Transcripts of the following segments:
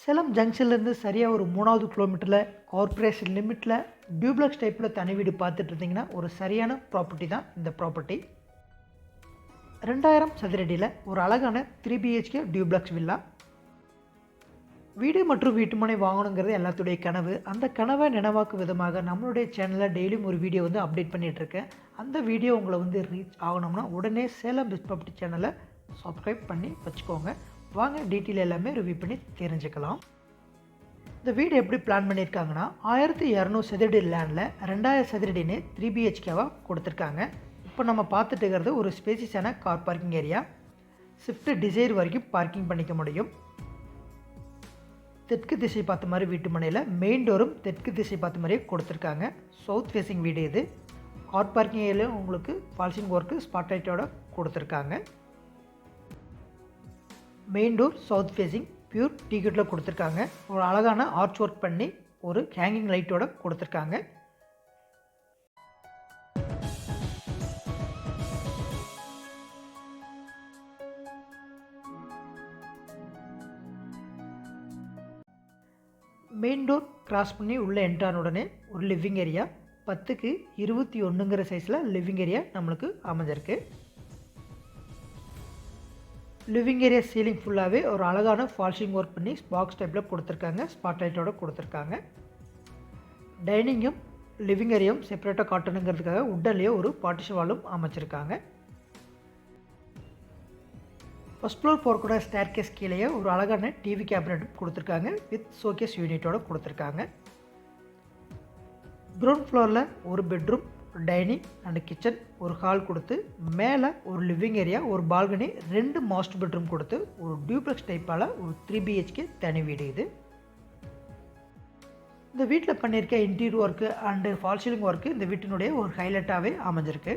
சேலம் ஜங்ஷன்லேருந்து சரியாக ஒரு மூணாவது கிலோமீட்டரில் கார்ப்பரேஷன் லிமிட்டில் டியூப்ளக்ஸ் டைப்பில் தனி வீடு பார்த்துட்டு இருந்தீங்கன்னா ஒரு சரியான ப்ராப்பர்ட்டி தான் இந்த ப்ராப்பர்ட்டி ரெண்டாயிரம் சதுரடியில் ஒரு அழகான த்ரீ பிஹெச்கே டியூப்ளக்ஸ் வில்லா வீடு மற்றும் வீட்டுமனை வாங்கணுங்கிறது எல்லாத்துடைய கனவு. அந்த கனவை நினைவாக்கும் விதமாக நம்மளுடைய சேனலில் டெய்லியும் ஒரு வீடியோ வந்து அப்டேட் பண்ணிகிட்ருக்கேன் அந்த வீடியோ உங்களை வந்து ரீச் ஆகணும்னா உடனே சேலம் பெஸ்ட் ப்ராப்பர்ட்டி சேனலை சப்ஸ்கிரைப் பண்ணி வச்சுக்கோங்க. வாங்க டீட்டெயில் எல்லாமே ரிவ்யூ பண்ணி தெரிஞ்சுக்கலாம். இந்த வீடு எப்படி பிளான் பண்ணியிருக்காங்கன்னா ஆயிரத்தி இரநூறு சதுரடி லேண்டில் ரெண்டாயிரம் சதுரடின்னு த்ரீ பிஹெச்கேவாக கொடுத்துருக்காங்க. இப்போ நம்ம பார்த்துட்டு இருக்கிறது ஒரு ஸ்பேசியஸான car parking area Swift Dzire வரைக்கும் பார்க்கிங் பண்ணிக்க முடியும். தெற்கு திசை பார்த்த மாதிரி வீட்டு மனையில் மெயின் டோரும் தெற்கு திசை பார்த்த மாதிரியே கொடுத்துருக்காங்க. சவுத் ஃபேஸிங் வீடு இது. கார் பார்க்கிங் ஏரியாவில் உங்களுக்கு ஃபால்சிங் ஒர்க்கு ஸ்பாட் லைட்டோட கொடுத்துருக்காங்க. Main door south facing pure டிக்கெட்டில் கொடுத்துருக்காங்க. ஒரு அழகான ஆர்ச் ஒர்க் பண்ணி ஒரு ஹேங்கிங் லைட்டோட கொடுத்துருக்காங்க. மெயின் டோர் கிராஸ் பண்ணி உள்ளே என்ட்ரான உடனே ஒரு லிவிங் ஏரியா பத்துக்கு இருபத்தி ஒன்றுங்கிற சைஸில் லிவிங் ஏரியா நம்மளுக்கு அமைஞ்சிருக்கு. லிவிங் ஏரியா சீலிங் ஃபுல்லாகவே ஒரு அழகான ஃபால்ஷிங் ஒர்க் பண்ணி பாக்ஸ் டைப்பில் கொடுத்துருக்காங்க ஸ்பாட் லைட்டோட கொடுத்துருக்காங்க டைனிங்கும் லிவிங் ஏரியாவும் செப்பரேட்டாக காட்டணுங்கிறதுக்காக உட்டன்லேயே ஒரு பார்ட்டிஷன் வாலும் அமைச்சிருக்காங்க. ஃபஸ்ட் ஃப்ளோர் போகிறக்கூட ஸ்டேர் கேஸ் கீழேயே ஒரு அழகான டிவி கேபினட் கொடுத்துருக்காங்க வித் ஷோகேஸ் யூனிட்டோடு கொடுத்துருக்காங்க. கிரவுண்ட் ஃப்ளோரில் ஒரு பெட்ரூம் டைனிங் அண்ட் கிச்சன் ஒரு ஹால் கொடுத்து மேலே ஒரு லிவிங் ஏரியா ஒரு பால்கனி ரெண்டு மாஸ்டர் பெட்ரூம் கொடுத்து ஒரு டியூப்ளெக்ஸ் டைப்பால் ஒரு த்ரீ பிஹெச்கே தனி வீடு இது. இந்த வீட்டில் பண்ணியிருக்க interior work and fall ceiling work இந்த வீட்டினுடைய ஒரு ஹைலைட்டாகவே அமைஞ்சிருக்கு.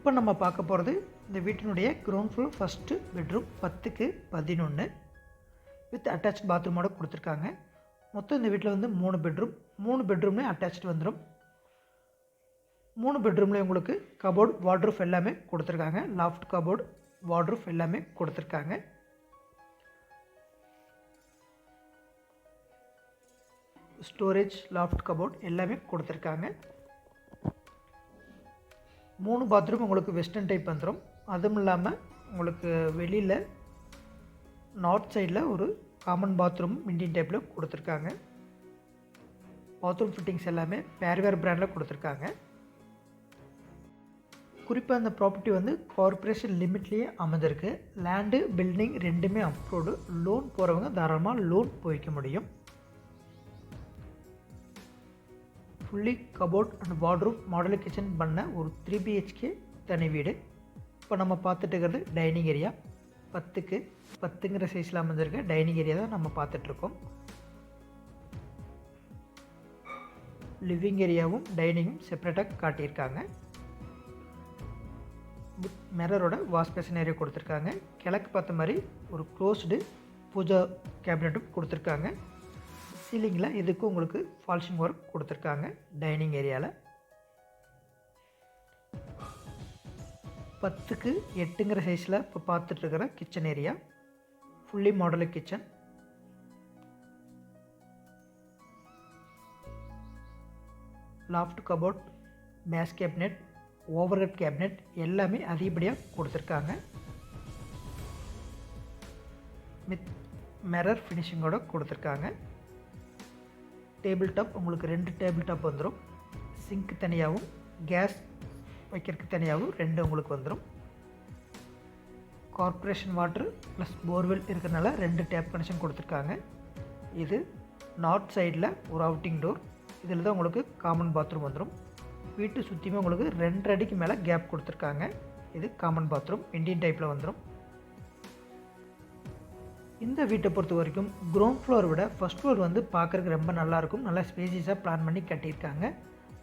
இப்போ நம்ம பார்க்க போகிறது இந்த வீட்டினுடைய கிரவுண்ட் ஃப்ளோர் ஃபஸ்ட்டு பெட்ரூம் பத்துக்கு பதினொன்று வித் அட்டாச் பாத்ரூமோட கொடுத்துருக்காங்க. மொத்தம் இந்த வீட்டில் வந்து மூணு பெட்ரூம் மூணு பெட்ரூம்லேயும் அட்டாச் வந்துடும் மூணு பெட்ரூம்லேயும் உங்களுக்கு கபோர்டு வார்ட்ரூஃப் எல்லாமே கொடுத்துருக்காங்க. லாஃப்ட் கபோர்டு வார்ட்ரூஃப் எல்லாமே கொடுத்துருக்காங்க. ஸ்டோரேஜ் லாஃப்ட் கபோர்ட் எல்லாமே கொடுத்துருக்காங்க. மூணு பாத்ரூம் உங்களுக்கு வெஸ்டர்ன் டைப் வந்துடும் அதுவும் இல்லாமல் உங்களுக்கு வெளியில் நார்த் சைடில் ஒரு காமன் பாத்ரூம் இண்டியன் டைப்பில் கொடுத்துருக்காங்க. பாத்ரூம் ஃபிட்டிங்ஸ் எல்லாமே பேர்வேர் பிராண்டில் கொடுத்துருக்காங்க. குறிப்பாக அந்த ப்ராப்பர்ட்டி வந்து கார்ப்பரேஷன் லிமிட்லேயே அமைஞ்சிருக்கு லேண்டு பில்டிங் ரெண்டுமே அப்ரூவ்டு லோன் போகிறவங்க தாராளமாக லோன் போய்க்க முடியும். Fully cupboard and wardrobe model kitchen பண்ண ஒரு த்ரீ பிஹெச்கே தனி வீடு. இப்போ நம்ம பார்த்துட்டு இருக்கிறது டைனிங் ஏரியா பத்துக்கு பத்துங்கிற சைஸில் அமைஞ்சிருக்க டைனிங் ஏரியா தான் நம்ம பார்த்துட்ருக்கோம் லிவிங் ஏரியாவும் டைனிங்கும் செப்பரேட்டாக காட்டியிருக்காங்க. மிரரோட வாஷ் பேசன் ஏரியா கொடுத்துருக்காங்க. கிழக்கு பார்த்த மாதிரி ஒரு க்ளோஸ்டு பூஜா கேபினட்டும் கொடுத்துருக்காங்க. சீலிங்கில் இதுக்கு உங்களுக்கு ஃபால்ஷிங் ஒர்க் கொடுத்துருக்காங்க டைனிங் ஏரியாவில் பத்துக்கு எட்டுங்கிற சைஸில் இப்போ பார்த்துட்ருக்கிற kitchen area. Fully model kitchen loft cupboard base cabinet overhead cabinet எல்லாமே அதிகப்படியாக கொடுத்துருக்காங்க. மித் மிரர் ஃபினிஷிங்கோட கொடுத்துருக்காங்க. டேபிள் டாப் உங்களுக்கு ரெண்டு டேபிள் டாப் வந்துடும் சிங்க் தனியாகவும் கேஸ் வைக்கிறதுக்கு தனியாகவும் ரெண்டு உங்களுக்கு வந்துடும் கார்ப்பரேஷன் வாட்ரு ப்ளஸ் போர்வெல் இருக்கிறனால ரெண்டு டேப் கனெக்ஷன் கொடுத்துருக்காங்க. இது நார்த் சைடில் ஒரு அவுட்டிங் டோர். இதில் தான் உங்களுக்கு காமன் பாத்ரூம் வந்துடும் வீட்டு சுற்றியுமே உங்களுக்கு ரெண்டு அடிக்கு மேலே கேப் கொடுத்துருக்காங்க. இது காமன் பாத்ரூம் இண்டியன் டைப்பில் வந்துடும் இந்த வீட்டை பொறுத்த வரைக்கும் க்ரௌண்ட் ஃப்ளோர் விட ஃபஸ்ட் ஃப்ளோர் வந்து பார்க்குறதுக்கு ரொம்ப நல்லாயிருக்கும். நல்லா ஸ்பேசியஸாக பிளான் பண்ணி கட்டியிருக்காங்க.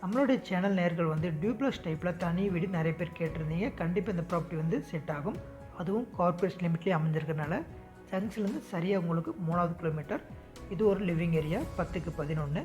நம்மளுடைய சேனல் நேர்கள் வந்து டியூப்ளஸ் டைப்பில் தனி வீடு நிறைய பேர் கேட்டிருந்தீங்க. கண்டிப்பாக இந்த ப்ராப்பர்ட்டி வந்து செட் ஆகும். அதுவும் கார்பரேட் லிமிட்லேயே அமைஞ்சிருக்கனால ஜங்ஷன்லேருந்து சரியாக உங்களுக்கு மூணாவது கிலோமீட்டர் இது ஒரு லிவிங் ஏரியா பத்துக்கு பதினொன்று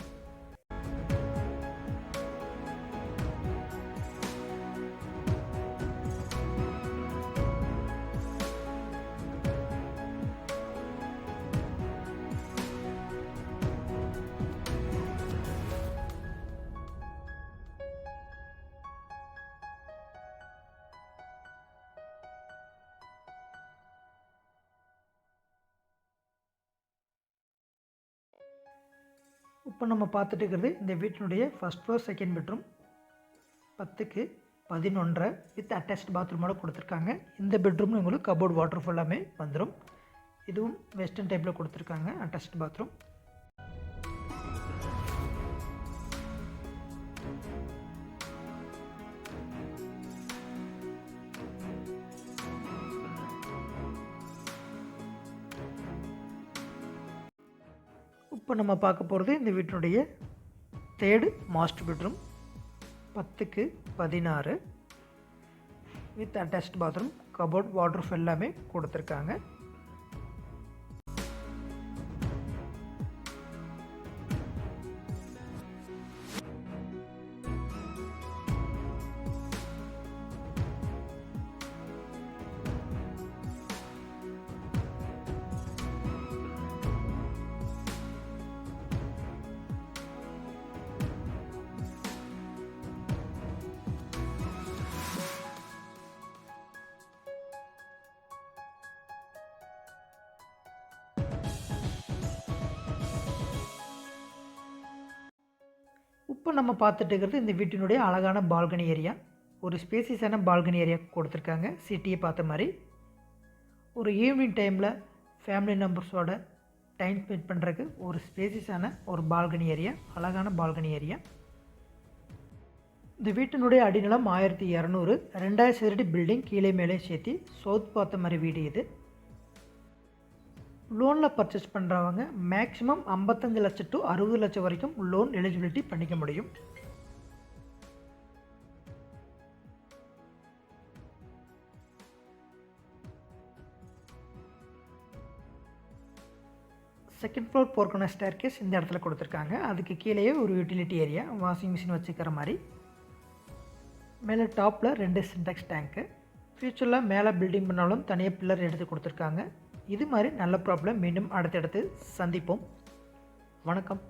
இப்போ நம்ம பார்த்துட்டு இருக்கிறது இந்த வீட்டினுடைய ஃபஸ்ட் ஃப்ளோர் செகண்ட் பெட்ரூம் பத்துக்கு பதினொன்றரை வித் அட்டாச்ட் பாத்ரூமோட கொடுத்துருக்காங்க. இந்த பெட்ரூம்னு உங்களுக்கு கபோர்ட் வாட்டர் ஃபுல்லாமே வந்துடும் இதுவும் வெஸ்டர்ன் டைப்பில் கொடுத்துருக்காங்க அட்டாச்ட் பாத்ரூம் இப்போ நம்ம பார்க்க போகிறது இந்த வீட்டினுடைய தேர்டு மாஸ்டர் பெட்ரூம் பத்துக்கு பதினாறு. With attached bathroom cupboard wardrobe எல்லாமே கொடுத்துருக்காங்க. இப்போ நம்ம பார்த்துட்டு இருக்கிறது இந்த வீட்டினுடைய அழகான பால்கனி ஏரியா ஒரு ஸ்பேசியஸான பால்கனி ஏரியா கொடுத்துருக்காங்க. சிட்டியை பார்த்த மாதிரி. ஒரு ஈவினிங் டைமில் ஃபேமிலி மெம்பர்ஸோட டைம் ஸ்பெண்ட் பண்ணுறதுக்கு ஒரு ஸ்பேசியஸான ஒரு பால்கனி ஏரியா அழகான பால்கனி ஏரியா இந்த வீட்டினுடைய அடிநிலம் ஆயிரத்தி இரநூறு. ரெண்டாயிரம் சதுரடி பில்டிங் கீழே மேலே சேர்த்து சவுத் பார்த்த மாதிரி வீடு இது. லோனில் பர்ச்சேஸ் பண்ணுறவங்க மேக்ஸிமம் ஐம்பத்தஞ்சு லட்சம் டு அறுபது லட்சம் வரைக்கும் லோன் எலிஜிபிலிட்டி பண்ணிக்க முடியும். செகண்ட் ஃப்ளோர் போர்க்கான ஸ்டேர் கேஸ் இந்த இடத்துல கொடுத்துருக்காங்க. அதுக்கு கீழேயே ஒரு யூட்டிலிட்டி ஏரியா வாஷிங் மிஷின் வச்சுக்கிற மாதிரி. மேலே டாப்பில் ரெண்டு சின்டெக்ஸ் டேங்க்கு ஃப்யூச்சரில் மேலே பில்டிங் பண்ணாலும் தனியாக பில்லர் எடுத்து கொடுத்துருக்காங்க. இது மாதிரி நல்ல ப்ராப்ளம் மீண்டும் அடுத்தடுத்து சந்திப்போம். வணக்கம்.